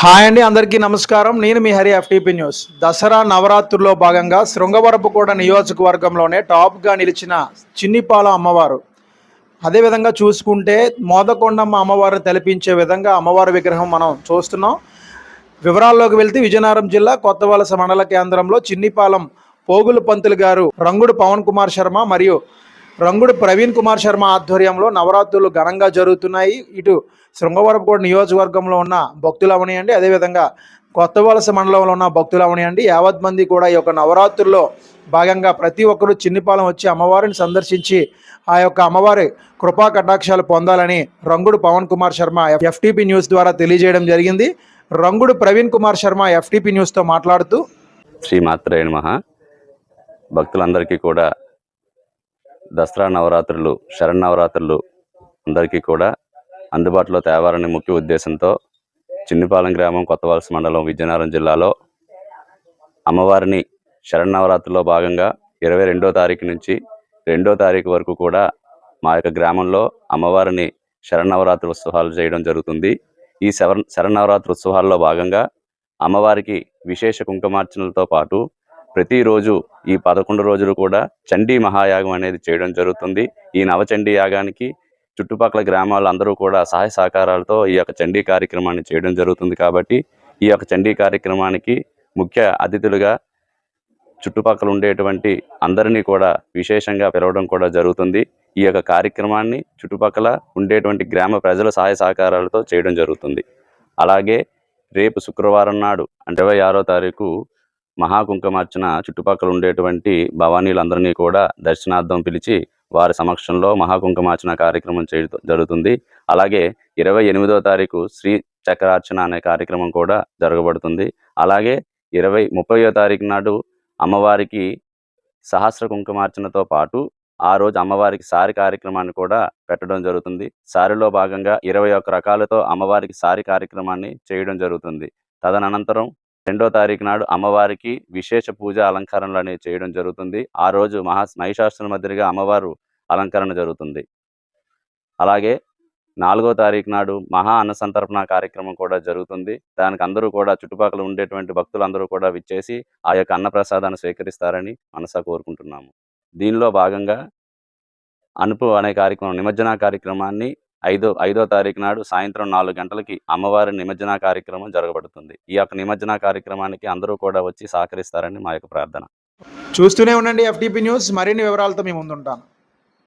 Hi అండి అందరికీ నమస్కారం. నేను మీ హరి ఎఫ్టీపీ న్యూస్. దసరా నవరాత్రుల్లో భాగంగా శృంగవరపుకోట నియోజకవర్గంలోనే టాప్గా నిలిచిన చిన్నిపాల అమ్మవారు. అదేవిధంగా చూసుకుంటే మోదకొండమ్మ అమ్మవారు తలపించే విధంగా అమ్మవారి విగ్రహం మనం చూస్తున్నాం. వివరాల్లోకి వెళ్తే విజయనగరం జిల్లా కొత్తవలస మండల కేంద్రంలో చిన్నిపాలెం పోగులు పంతులు గారు రంగుడు పవన్ కుమార్ శర్మ మరియు రంగుడు ప్రవీణ్ కుమార్ శర్మ ఆధ్వర్యంలో నవరాత్రులు ఘనంగా జరుగుతున్నాయి. ఇటు శృంగవరపుకోట నియోజకవర్గంలో ఉన్న భక్తులు అవనియండి అదేవిధంగా కొత్త వలస మండలంలో ఉన్న భక్తులు అవనియండి యావత్ మంది కూడా ఈ యొక్క నవరాత్రుల్లో భాగంగా ప్రతి ఒక్కరూ చిన్నిపాలెం వచ్చి అమ్మవారిని సందర్శించి ఆ యొక్క అమ్మవారి కృపా కటాక్షాలు పొందాలని రంగుడు పవన్ కుమార్ శర్మ ఎఫ్టీపీ న్యూస్ ద్వారా తెలియజేయడం జరిగింది. రంగుడు ప్రవీణ్ కుమార్ శర్మ ఎఫ్టీపీ న్యూస్తో మాట్లాడుతూ శ్రీ మాత్రే భక్తులందరికీ కూడా దసరా నవరాత్రులు శరన్నవరాత్రులు అందరికీ కూడా అందుబాటులో తేవాలనే ముఖ్య ఉద్దేశంతో చిన్నిపాలెం గ్రామం కొత్తవలస మండలం విజయనగరం జిల్లాలో అమ్మవారిని శరన్నవరాత్రుల్లో భాగంగా ఇరవై రెండో తారీఖు నుంచి రెండో తారీఖు వరకు కూడా మా యొక్క గ్రామంలో అమ్మవారిని శరన్నవరాత్రి ఉత్సవాలు చేయడం జరుగుతుంది. ఈ శర నవరాత్రి ఉత్సవాల్లో భాగంగా అమ్మవారికి విశేష కుంకుమార్చనలతో పాటు ప్రతిరోజు ఈ పదకొండు రోజులు కూడా చండీ మహాయాగం అనేది చేయడం జరుగుతుంది. ఈ నవచండీ యాగానికి చుట్టుపక్కల గ్రామాలు అందరూ కూడా సహాయ సహకారాలతో ఈ యొక్క చండీ కార్యక్రమాన్ని చేయడం జరుగుతుంది కాబట్టి ఈ యొక్క చండీ కార్యక్రమానికి ముఖ్య అతిథులుగా చుట్టుపక్కల ఉండేటువంటి అందరినీ కూడా విశేషంగా పిలవడం కూడా జరుగుతుంది. ఈ యొక్క కార్యక్రమాన్ని చుట్టుపక్కల ఉండేటువంటి గ్రామ ప్రజల సహాయ సహకారాలతో చేయడం జరుగుతుంది. అలాగే రేపు శుక్రవారం నాడు అంటే ఇరవై ఆరో తారీఖు మహాకుంకుమార్చన చుట్టుపక్కల ఉండేటువంటి భవానీలందరినీ కూడా దర్శనార్థం పిలిచి వారి సమక్షంలో మహాకుంకుమార్చన కార్యక్రమం చేయడం జరుగుతుంది. అలాగే ఇరవై ఎనిమిదో తారీఖు శ్రీ చక్రార్చన అనే కార్యక్రమం కూడా జరగబడుతుంది. అలాగే ఇరవై ముప్పయో తారీఖు నాడు అమ్మవారికి సహస్ర కుంకుమార్చనతో పాటు ఆ రోజు అమ్మవారికి సారి కార్యక్రమాన్ని కూడా పెట్టడం జరుగుతుంది. సారిలో భాగంగా ఇరవై ఒక్క రకాలతో అమ్మవారికి సారి కార్యక్రమాన్ని చేయడం జరుగుతుంది. తదనంతరం రెండో తారీఖు నాడు అమ్మవారికి విశేష పూజ అలంకరణలు అనేవి చేయడం జరుగుతుంది. ఆ రోజు మహా మహిషాసుల మధ్యగా అమ్మవారు అలంకరణ జరుగుతుంది. అలాగే నాలుగో తారీఖు నాడు మహా అన్న సంతర్పణ కార్యక్రమం కూడా జరుగుతుంది. దానికి అందరూ కూడా చుట్టుపక్కల ఉండేటువంటి భక్తులందరూ కూడా విచ్చేసి ఆ యొక్క అన్నప్రసాదాన్ని స్వీకరిస్తారని మనసా కోరుకుంటున్నాము. దీనిలో భాగంగా అనుపు అనే కార్యక్రమం నిమజ్జన కార్యక్రమాన్ని ఐదో ఐదో తారీఖు నాడు సాయంత్రం నాలుగు గంటలకి అమ్మవారి నిమజ్జన కార్యక్రమం జరగబడుతుంది. ఈ యొక్క నిమజ్జన కార్యక్రమానికి అందరూ కూడా వచ్చి సహకరిస్తారని మా యొక్క ప్రార్థన. చూస్తూనే ఉండండి ఎఫ్టీపీ న్యూస్. మరిన్ని వివరాలతో మేము ముందుంటాను.